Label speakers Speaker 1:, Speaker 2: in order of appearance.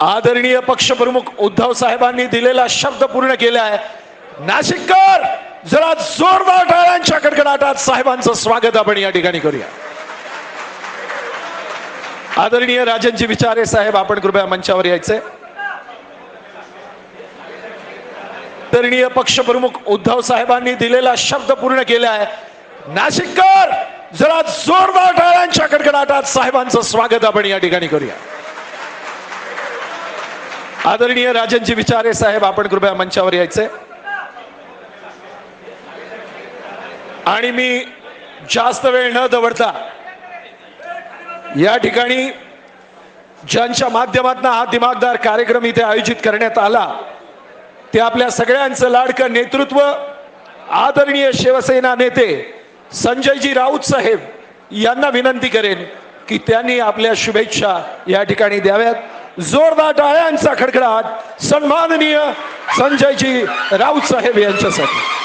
Speaker 1: आदरणीय पक्षप्रमुख उद्धव साहेबांनी दिलेला शब्द पूर्ण केला आहे. नाशिककर जरा जोरदार टाळ्यांच्या कडकडाटात. साहेबांचं स्वागत आपण या ठिकाणी करूया. आदरणीय राजनजी विचारे साहेब आपण कृपया मंचावर यायचे. आदरणीय पक्षप्रमुख उद्धव साहेबांनी दिलेला शब्द पूर्ण केला आहे. नाशिककर जरा जोरदार टाळ्यांच्या कडकडाटात. साहेबांचं स्वागत आपण या ठिकाणी करूया. आदरणीय राजनजी विचारे साहेब आपण कृपया मंचावर यायचे. आणि मी जास्त वेळ न दवडता या ठिकाणी ज्यांच्या माध्यमातून हा दिमागदार कार्यक्रम इथे आयोजित करण्यात आला ते आपल्या सगळ्यांचं लाडकं नेतृत्व आदरणीय शिवसेना नेते संजयजी राऊत साहेब यांना विनंती करेन की त्यांनी आपल्या शुभेच्छा या ठिकाणी द्याव्यात. जोरदार टाळ्यांचा खडखडाट सन्माननीय संजयजी राऊत साहेब यांच्यासाठी.